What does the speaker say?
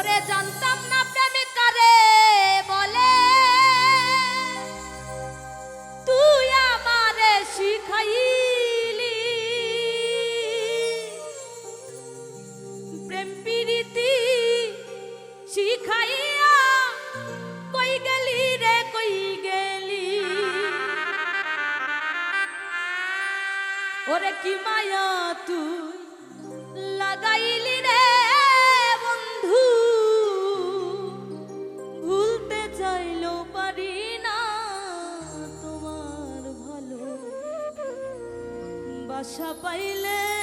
ওরে জানতাম না প্রেমিকারে, বলে, তুই আমারে শিখাইলি। প্রেম প্রীতি শিখাইয়া কই গেলি রে, কই গেলি? ওরে কি মায়া তুই লাগাইলি? বাসা পাইলে